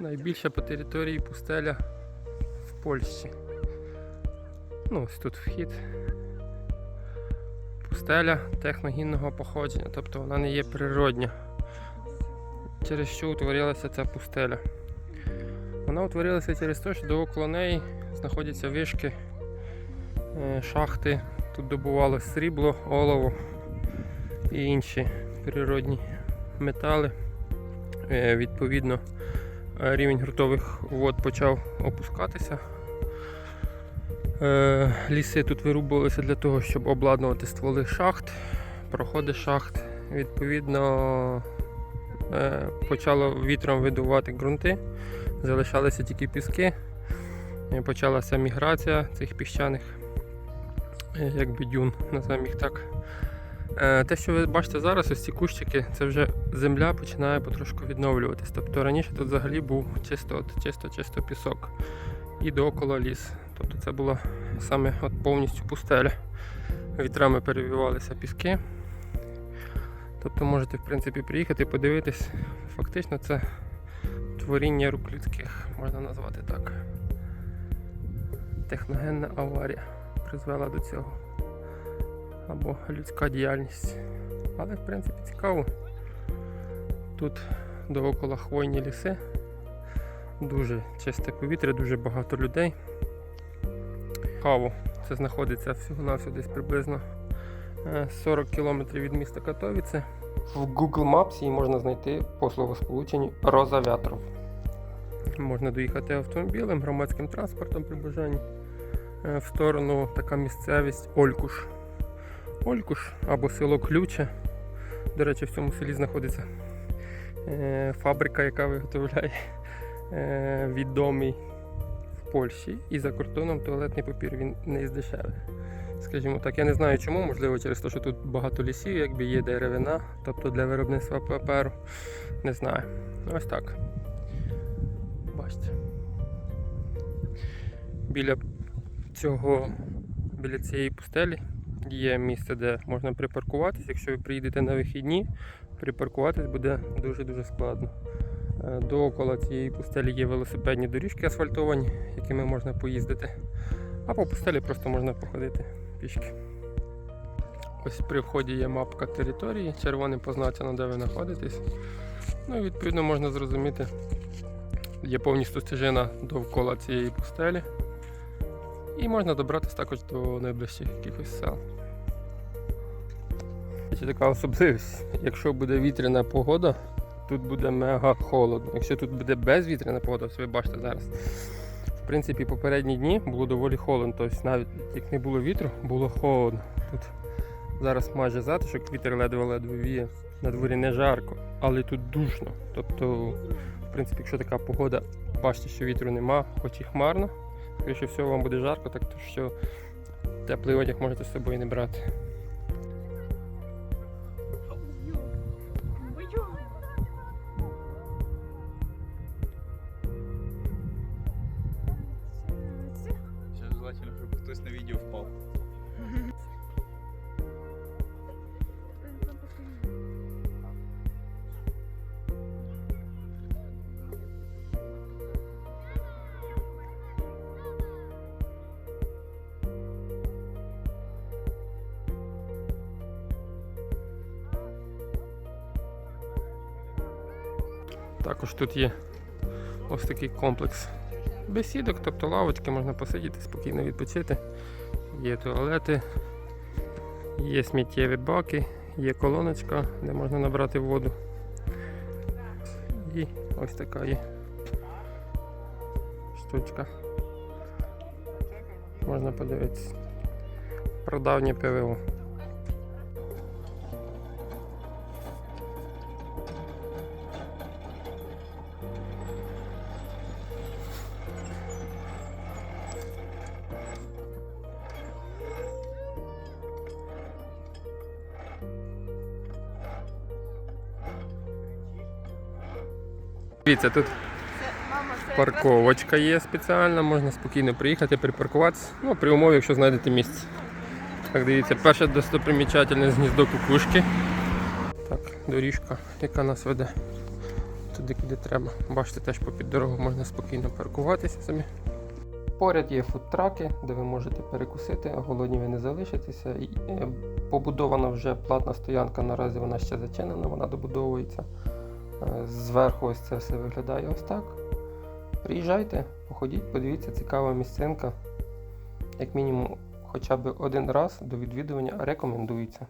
Найбільша по території пустеля в Польщі. Ну, ось тут вхід. Пустеля техногінного походження, тобто вона не є природня. Через що утворилася ця пустеля. Вона утворилася через те, що довкола неї знаходяться вишки, е, шахти. Тут добувалось срібло, олово і інші природні метали. Е, Відповідно, рівень ґрунтових вод почав опускатися. Е, Ліси тут вирубувалися для того, щоб обладнувати стволи шахт, проходи шахт. Відповідно, е, почало вітром видувати ґрунти, залишалися тільки піски. Е, Почалася міграція цих піщаних, е, якби дюн, називаємо їх так. Е, Те, що ви бачите зараз, ось ці кущики, це вже земля починає потрошку відновлюватись. Тобто раніше тут взагалі був чисто-чисто чисто пісок і дооколо ліс. Тобто це була саме от повністю пустеля. Вітрами перевівалися піски. Тобто можете в принципі приїхати і подивитись. Фактично це творіння рук людських, можна назвати так. Техногенна аварія призвела до цього або людська діяльність. Але в принципі цікаво. Тут довкола хвойні ліси, дуже чисте повітря, дуже багато людей. Каву це знаходиться всього-навсього десь приблизно е, 40 км від міста Катовіце. В Google Maps її можна знайти по словосполученні Роза Вятров. Можна доїхати автомобілем, громадським транспортом при бажанні е, в сторону така місцевість Олькуш. Олькуш або село Ключе. До речі, в цьому селі знаходиться е, фабрика, яка виготовляє е, відомий в Польщі і за кордоном туалетний папір він не із дешевих. Скажімо так, я не знаю чому, можливо, через те, що тут багато лісів, якби є деревина, тобто для виробництва паперу. Не знаю. Ось так. Бачите. Біля цього, біля цієї пустелі є місце, де можна припаркуватись. Якщо ви приїдете на вихідні, припаркуватись буде дуже-дуже складно. Е, Дооколо цієї пустелі є велосипедні доріжки асфальтовані, якими можна поїздити. А по пустелі просто можна походити пішки. Ось при вході є мапка території, червоним позначено, де ви знаходитесь. Ну і відповідно можна зрозуміти, є повністю стежина довкола цієї пустелі. І можна добратися також до найближчих якихось сел. Ще така особливість. Якщо буде вітряна погода, тут буде мега холодно. Якщо тут буде безвітряна погода, ось ви бачите зараз. В принципі, попередні дні було доволі холодно. Тобто навіть як не було вітру, було холодно. Тут зараз майже затишок, вітер ледве-ледве віє. На дворі не жарко, але тут душно. Тобто, в принципі, якщо така погода, бачите, що вітру нема, хоч і хмарно, скоріше всього вам буде жарко, так то що теплий одяг можете з собою не брати. Желательно, чтобы хтось на відео впав. Також тут є ось такий комплекс бесідок, тобто лавочки, можна посидіти, спокійно відпочити. Є туалети, є сміттєві баки, є колоночка, де можна набрати воду. І ось така є штучка. Можна подивитися. Продавнє ПВО. Дивіться, тут парковочка є спеціальна, можна спокійно приїхати, припаркуватися. Ну, при умові, якщо знайдете місце. Так, дивіться, перша достопримічательність гніздо кукушки. Так, доріжка, яка нас веде туди, куди треба. Бачите, теж попід дорогу можна спокійно паркуватися собі. Поряд є фудтраки, де ви можете перекусити, а голодні ви не залишитеся. Е, Побудована вже платна стоянка, наразі вона ще зачинена, вона добудовується. Е, Зверху ось це все виглядає ось так. Приїжджайте, походіть, подивіться, цікава місцинка. Як мінімум, хоча б один раз до відвідування рекомендується.